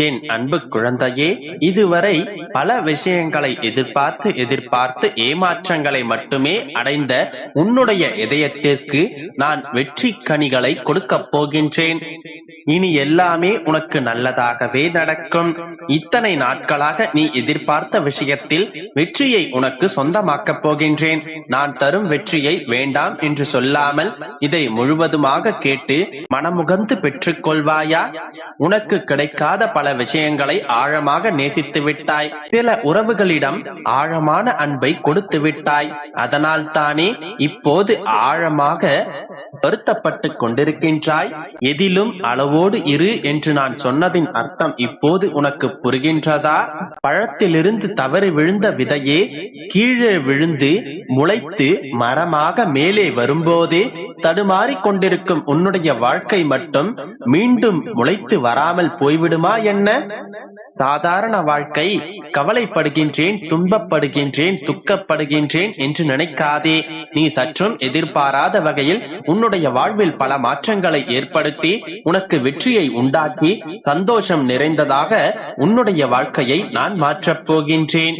என் அன்பு குழந்தையே இதுவரை பல விஷயங்களை எதிர்பார்த்து எதிர்பார்த்து ஏமாற்றங்களை மட்டுமே அடைந்த உன்னுடைய இதயத்திற்கு நான் வெற்றி கனிகளை கொடுக்கப் போகின்றேன். இனி எல்லாமே உனக்கு நல்லதாகவே நடக்கும். இத்தனை நாட்களாக நீ எதிர்பார்த்த விஷயத்தில் வெற்றியை உனக்கு சொந்தமாக்கப் போகின்றேன். நான் தரும் வெற்றியை வேண்டாம் என்று சொல்லாமல் இதை முழுவதுமாக கேட்டு மனமுகந்து பெற்றுக் கொள்வாயா உனக்கு கிடைக்காத பல விஷயங்களை ஆழமாக நேசித்து விட்டாய் சில உறவுகளிடம் ஆழமான அன்பை கொடுத்து விட்டாய் அதனால் தானே இப்போது ஆழமாக வருத்தப்பட்டுக் கொண்டிருக்கின்றாய். எதிலும் அளவோடு இரு என்று நான் சொன்னதின் அர்த்தம் இப்போது உனக்கு புரிகின்றதா? பழத்திலிருந்து தவறி விழுந்த விதையே கீழே விழுந்து முளைத்து மரமாக மேலே வரும்போதே தடுமாறிக் கொண்டிருக்கும் உன்னுடைய வாழ்க்கை மட்டும் மீண்டும் முளைத்து வராமல் போய்விடுமா என்ன? சாதாரண வாழ்க்கை கவலைப்படுகின்றேன் துன்பப்படுகின்றேன் துக்கப்படுகின்றேன் என்று நினைக்காதே. நீ சற்றும் எதிர்பாராத வகையில் உன்னுடைய வாழ்வில் பல மாற்றங்களை ஏற்படுத்தி உனக்கு வெற்றியை உண்டாக்கி சந்தோஷம் நிறைந்ததாக உன்னுடைய வாழ்க்கையை நான் மாற்றப் போகின்றேன்.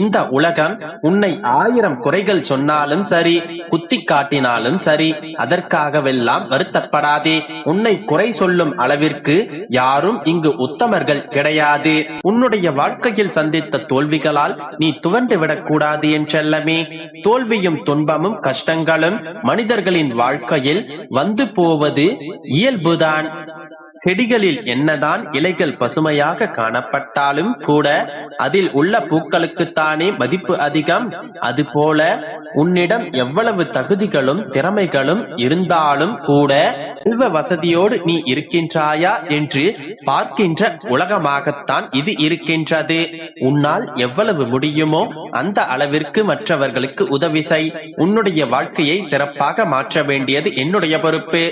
இந்த உலகம் உன்னை ஆயிரம் குறைகள் சொன்னாலும் சரி குத்தி காட்டினாலும் சரி அதற்காகவெல்லாம் வருத்தப்படாதே. உன்னை குறை சொல்லும் அளவிற்கு யாரும் இங்கு உத்தமர்கள் கிடையாது. உன்னுடைய வாழ்க்கையில் சந்தித்த தோல்விகளால் நீ துவண்டு விடக்கூடாது என்றெல்லமே தோல்வியும் துன்பமும் கஷ்டங்களும் மனிதர்களின் வாழ்க்கையில் வந்து போவது இயல்புதான். செடிகளில் என்னதான் இலைகள் பசுமையாக காணப்பட்டாலும் கூட அதில் உள்ள பூக்களுக்குத்தானே மதிப்பு அதிகம். அதுபோல உன்னிடம் எவ்வளவு தகுதிகளும் திறமைகளும் இருந்தாலும் கூட செல்வ வசதியோடு நீ இருக்கின்றாயா என்று பார்க்கின்ற உலகமாகத்தான் இது இருக்கின்றது. உன்னால் எவ்வளவு முடியுமோ அந்த அளவிற்கு மற்றவர்களுக்கு உதவி செய். உன்னுடைய வாழ்க்கையை சிறப்பாக மாற்ற வேண்டியது என்னுடைய பொறுப்பு.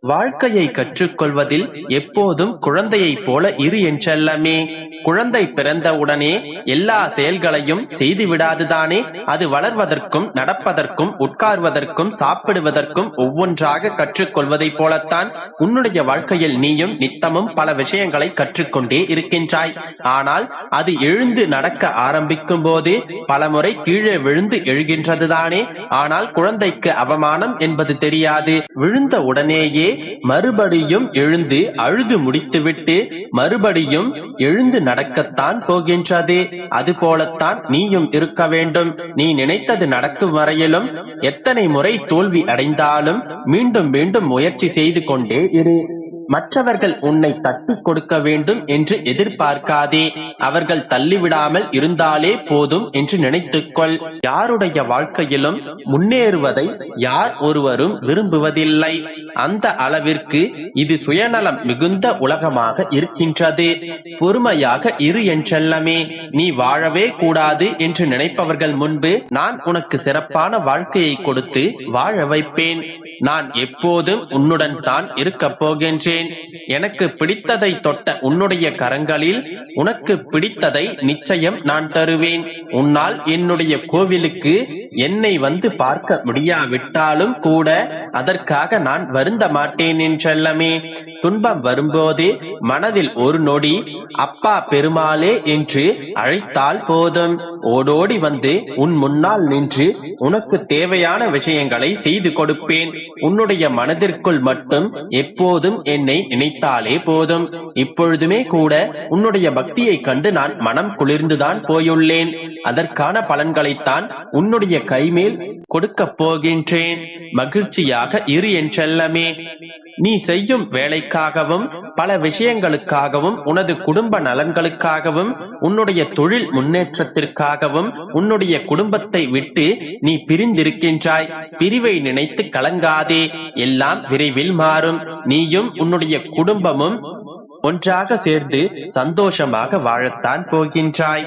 வாழ்க்கையை கற்றுக்கொள்வதில் எப்போதும் குழந்தையைப் போல இரு என்றல்லமே. குழந்தை பிறந்தவுடனே எல்லா செயல்களையும் செய்து விடாதுதானே அது வளர்வதற்கும் நடப்பதற்கும் உட்கார்வதற்கும் சாப்பிடுவதற்கும் ஒவ்வொன்றாக கற்றுக்கொள்வதைப் போலத்தான் உன்னுடைய வாழ்க்கையில் நீயும் நித்தமும் பல விஷயங்களை கற்றுக்கொண்டே இருக்கின்றாய். ஆனால் அது எழுந்து நடக்க ஆரம்பிக்கும் போது பலமுறை கீழே விழுந்து எழுகின்றதுதானே ஆனால் குழந்தைக்கு அவமானம் என்பது தெரியாது. விழுந்த உடனேயே மறுபடியும் எழுந்து அழுது முடித்துவிட்டு மறுபடியும் எழுந்து நடக்கத்தான் போகின்றது. அது போலத்தான் நீயும் இருக்க வேண்டும். நீ நினைத்தது நடக்கும் வரையிலும் எத்தனை முறை தோல்வி அடைந்தாலும் மீண்டும் மீண்டும் முயற்சி செய்து கொண்டே இரு. மற்றவர்கள் உன்னை தட்டி கொடுக்க வேண்டும் என்று எதிர்பார்க்காதே. அவர்கள் தள்ளிவிடாமல் இருந்தாலே போதும் என்று நினைத்துக்கொள். யாருடைய வாழ்க்கையிலும் முன்னேறுவதை யார் ஒருவரும் விரும்புவதில்லை. அந்த அளவிற்கு இது சுயநலம் மிகுந்த உலகமாக இருக்கின்றது. பொறுமையாக இரு என்றெல்லமே நீ வாழவே கூடாது என்று நினைப்பவர்கள் முன்பு நான் உனக்கு சிறப்பான வாழ்க்கையை கொடுத்து வாழ வைப்பேன். நான் எப்போதும் உன்னுடன் தான் இருக்கப் போகின்றேன். எனக்கு பிடித்ததை தொட்ட உன்னுடைய கரங்களில் உனக்கு பிடித்ததை நிச்சயம் நான் தருவேன். உன்னால் என்னுடைய கோவிலுக்கு என்னை வந்து பார்க்க முடியாவிட்டாலும் கூட அதற்காக நான் வருந்த மாட்டேன் என்றெல்லமே துன்பம் வரும்போது மனதில் ஒரு நொடி அப்பா பெருமாளே என்று அழைத்தால் போதும். ஓடோடி வந்து உன் முன்னால் நின்று உனக்கு தேவையான விஷயங்களை செய்து கொடுப்பேன். உன்னுடைய மனதிற்குள் மட்டும் எப்போதும் என்னை நினைத்தாலே போதும். இப்பொழுதுமே கூட உன்னுடைய பக்தியை கண்டு நான் மனம் குளிர்ந்துதான் போயுள்ளேன். அதற்கான பலன்களைத்தான் உன்னுடைய கைமேல் கொடுக்கப் போகின்றேன். மகிழ்ச்சியாக இரு என்றெல்லமே நீ செய்யும் வேலைக்காகவும் பல விஷயங்களுக்காகவும் உனது குடும்ப நலன்களுக்காகவும் உன்னுடைய தொழில் முன்னேற்றத்திற்காகவும் உன்னுடைய குடும்பத்தை விட்டு நீ பிரிந்திருக்கின்றாய். பிரிவை நினைத்து கலங்காதே. எல்லாம் விரைவில் மாறும். நீயும் உன்னுடைய குடும்பமும் ஒன்றாக சேர்ந்து சந்தோஷமாக வாழத்தான் போகின்றாய்.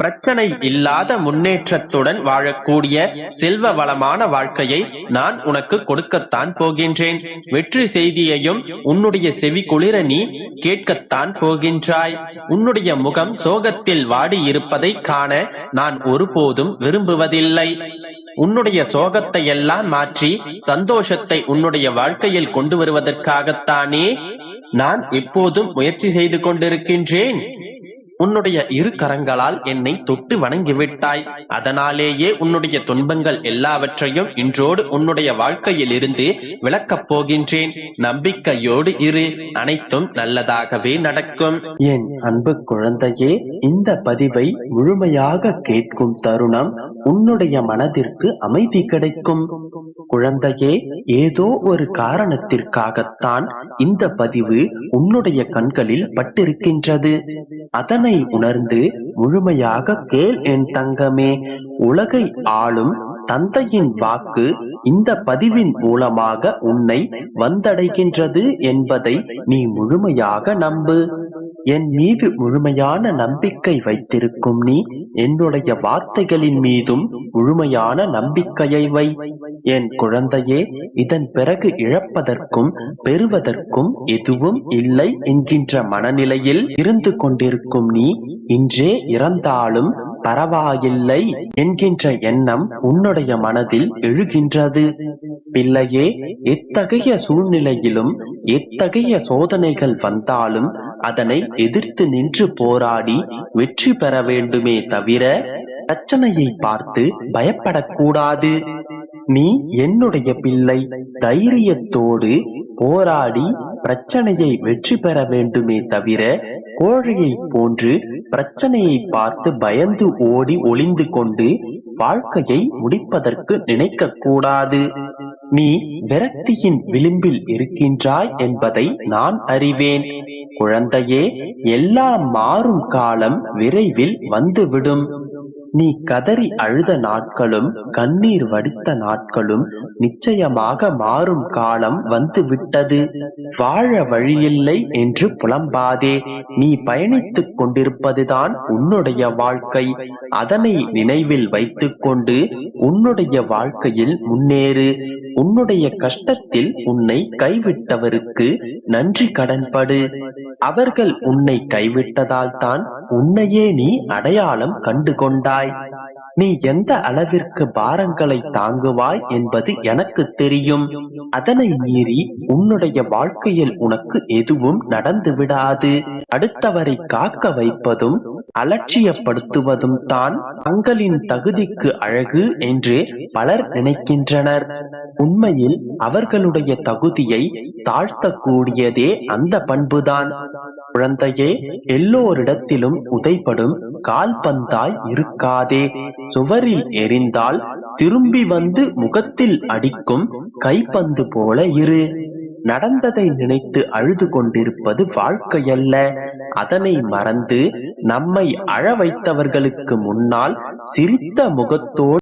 பிரச்சனை இல்லாத முன்னேற்றத்துடன் வாழக்கூடிய செல்வ வளமான வாழ்க்கையை நான் உனக்கு கொடுக்கத்தான் போகின்றேன். வெற்றி செய்தியையும் உன்னுடைய செவி குளிர நீ கேட்கத்தான் போகின்றாய். உன்னுடைய முகம் சோகத்தில் வாடி இருப்பதை காண நான் ஒருபோதும் விரும்புவதில்லை. உன்னுடைய சோகத்தை எல்லாம் மாற்றி சந்தோஷத்தை உன்னுடைய வாழ்க்கையில் கொண்டு வருவதற்காகத்தானே நான் எப்போதும் முயற்சி செய்து கொண்டிருக்கின்றேன். உன்னுடைய இரு கரங்களால் என்னை தொட்டு வணங்கிவிட்டாய். அதனாலேயே உன்னுடைய துன்பங்கள் எல்லாவற்றையும் இன்றோடு உன்னுடைய வாழ்க்கையில் இருந்து விளக்கப் போகின்றேன். நம்பிக்கையோடு இரு அனைத்தும் நல்லதாகவே நடக்கும். என் அன்பு குழந்தையே இந்த பதிவை முழுமையாக கேட்கும் தருணம் உன்னுடைய மனதிற்கு அமைதி கிடைக்கும். குழந்தையே ஏதோ ஒரு காரணத்திற்காகத்தான் இந்த பதிவு உன்னுடைய கண்களில் பட்டிருக்கின்றது. அதனை உணர்ந்து முழுமையாக கேள் என் தங்கமே. உலகை ஆளும் தந்தையின் வாக்கு இந்த பதிவின் மூலமாக உன்னை வந்தடைகின்றது என்பதை நீ முழுமையாக நம்பு. என் மீது முழுமையான நம்பிக்கை வைத்திருக்கும் நீ என்னுடைய வார்த்தைகளின் மீதும் முழுமையான நம்பிக்கையை வை. என் குழந்தையே இதன் பிறகு இழப்பதற்கும் பெறுவதற்கும் எதுவும் இல்லை என்கின்ற மனநிலையில் இருந்து கொண்டிருக்கும் நீ இன்றே இறந்தாலும் பரவாயில்லை என்கின்ற எண்ணம் உன்னுடைய மனதில் எழுகின்றது. பிள்ளையே எத்தகைய சூழ்நிலையிலும் எத்தகைய சோதனைகள் வந்தாலும் அதனை எதிர்த்து நின்று போராடி வெற்றி பெற வேண்டுமே தவிர பிரச்சனையை பார்த்து பயப்படக்கூடாது. நீ என்னுடைய பிள்ளை தைரியத்தோடு போராடி பிரச்சனையை வெற்றி பெற வேண்டுமே தவிர கோழையை போன்று பிரச்சனையை பார்த்து பயந்து ஓடி ஒளிந்து கொண்டு வாழ்க்கையை முடிப்பதற்கு நினைக்க கூடாது நீ விரக்தியின் விளிம்பில் இருக்கின்றாய் என்பதை நான் அறிவேன். குழந்தையே எல்லாம் மாறும் காலம் விரைவில் வந்துவிடும். நீ கதறி அழுத நாட்களும் கண்ணீர் வடித்த நாட்களும் நிச்சயமாக மாறும் காலம் வந்து விட்டது வாழ வழியில்லை என்று புலம்பாதே. நீ பயணித்துக் கொண்டிருப்பதுதான் உன்னுடைய வாழ்க்கை. அதனை நினைவில் வைத்துக்கொண்டு உன்னுடைய வாழ்க்கையில் முன்னேறு. உன்னுடைய கஷ்டத்தில் உன்னை கைவிட்டவருக்கு நன்றி கடன்படு. அவர்கள் உன்னை கைவிட்டதால் தான் உன்னையே நீ அடையாளம் கண்டு கொண்டாய் நீ எந்த அளவிற்கு பாரங்களை தாங்குவாய் என்பது எனக்கு தெரியும். அதனை மீறி உன்னுடைய வாழ்க்கையில் உனக்கு எதுவும் நடந்து விடாது. அடுத்தவரை காக்க வைப்பதும் அலட்சியப்படுத்துவதும் தான் தங்களின் தகுதிக்கு அழகு என்று பலர் நினைக்கின்றனர். உண்மையில் அவர்களுடைய தகுதியை தாழ்த்தக்கூடியதே அந்த பண்புதான். குழந்தையே எல்லோரிடத்திலும் உதைப்படும் கால்பந்தாய் இருக்காதே. சுவரில் எரிந்தால் திரும்பி வந்து முகத்தில் அடிக்கும் கைப்பந்து போல இரு. நடந்ததை நினைத்து அழுது கொண்டிருப்பது வாழ்க்கையல்ல. அதனை மறந்து நம்மை அழ வைத்தவர்களுக்கு முன்னால் சிரித்த முகத்தோடு